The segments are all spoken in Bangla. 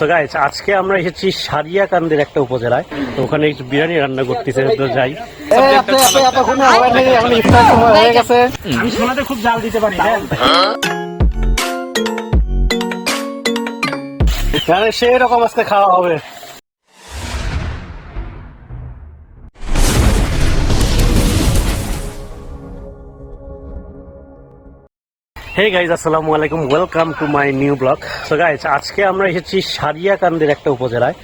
সো গাইস আজকে আমরা এসেছি সারিয়াকান্দের একটা উপজেলায়। তো ওখানে একটু বিরিয়ানি রান্না করতেছে তো যাই। আমি শোনাতে খুব জাল দিতে পারি হ্যাঁ সেই রকম আজকে খাওয়া হবে। হে গাইজ আসসালামু আলাইকুম welcome to my new blog so guys আজকে আমরা এসেছি সারিয়াকান্দির একটা উপজেলায়,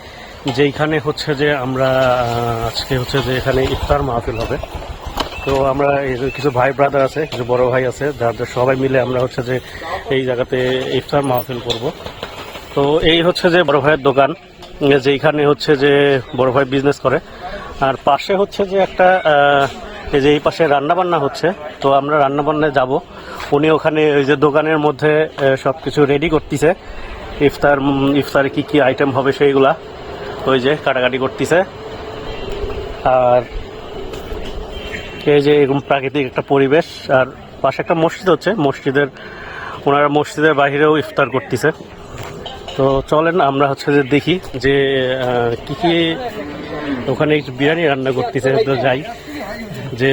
যেইখানে হচ্ছে যে আমরা আজকে হচ্ছে যে এখানে ইফতার মাহফিল হবে। তো আমরা কিছু ভাই ব্রাদার আছে, কিছু বড় ভাই আছে, যাদের সবাই মিলে আমরা হচ্ছে যে এই জায়গাতে ইফতার মাহফিল করব। তো এই হচ্ছে যে বড় ভাইয়ের দোকান, যেইখানে হচ্ছে যে বড় ভাই বিজনেস করে। আর পাশে হচ্ছে যে একটা এই যে এই পাশে রান্না বান্না হচ্ছে। তো আমরা রান্না বান্নায় যাব। উনি ওখানে ওই যে দোকানের মধ্যে সব কিছু রেডি করতেছে। ইফতার ইফতারে কি কি আইটেম হবে সেইগুলা ওই যে কাটাকাটি করতেছে। আর এই যে এরকম প্রাকৃতিক একটা পরিবেশ, আর পাশে একটা মসজিদ হচ্ছে। মসজিদের, ওনারা মসজিদের বাইরেও ইফতার করতেছে। তো চলেন আমরা হচ্ছে যে দেখি যে কি কি ওখানে বিরিয়ানি রান্না করতেছে। তো যাই, যে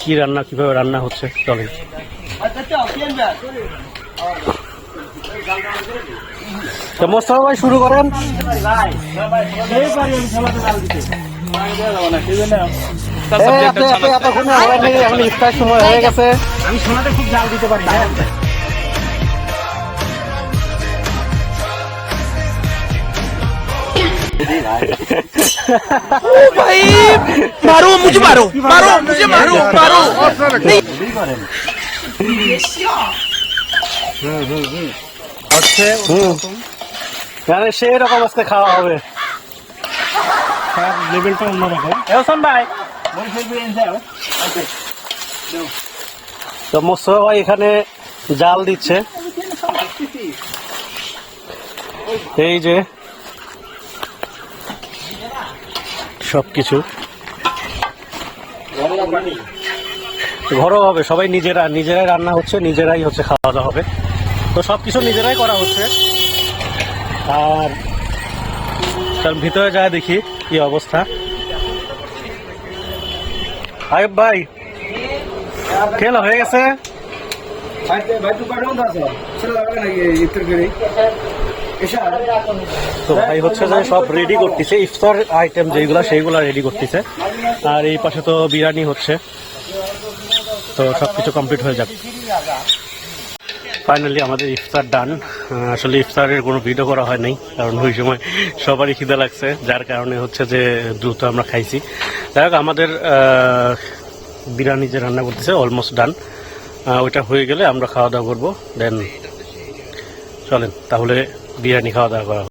কি রান্না কীভাবে রান্না হচ্ছে? চলেন। তো মোস্তফা ভাই শুরু করেন। আমি শোনাতে খুব জাল দিতে পারি হ্যাঁ। भाई मारो मुझे मारो मारो मुझे मारो मारो হচ্ছে মানে সেই রকম আজকে খাওয়া হবে লেভেলটা অন্যরকম এলসন ভাই তো মোস্তফা ভাই এখানে জাল দিচ্ছে এই যে সবকিছু ঘরোয়া হবে, সবাই নিজেরা, নিজেরাই রান্না হচ্ছে, নিজেরাই হচ্ছে খাওয়া দাওয়া হবে। তো সব কিছু নিজেরাই করা হচ্ছে। আর তার ভিতরে যায় দেখি কি অবস্থা। আয়ব ভাই কেন হয়ে গেছে? তো ভাই হচ্ছে যে সব রেডি করতেছে, ইফতার আইটেম যেগুলা সেইগুলা রেডি করতেছে। আর এই পাশে তো বিরিয়ানি হচ্ছে। তো সব কিছু কমপ্লিট হয়ে যাবে ফাইনালি আমাদের ইফতার ডান আসলে ইফতারের কোনো ভিডিও করা হয় নাই, কারণ ওই সময় সবারই খিদে লাগছে, যার কারণে হচ্ছে যে দ্রুত আমরা খাইছি। যাই হোক, আমাদের বিরিয়ানি যে রান্না করতেছে অলমোস্ট ডান ওইটা হয়ে গেলে আমরা খাওয়া দাওয়া করব দেন চলেন, তাহলে বিরিয়ানি খাওয়া দাওয়া করা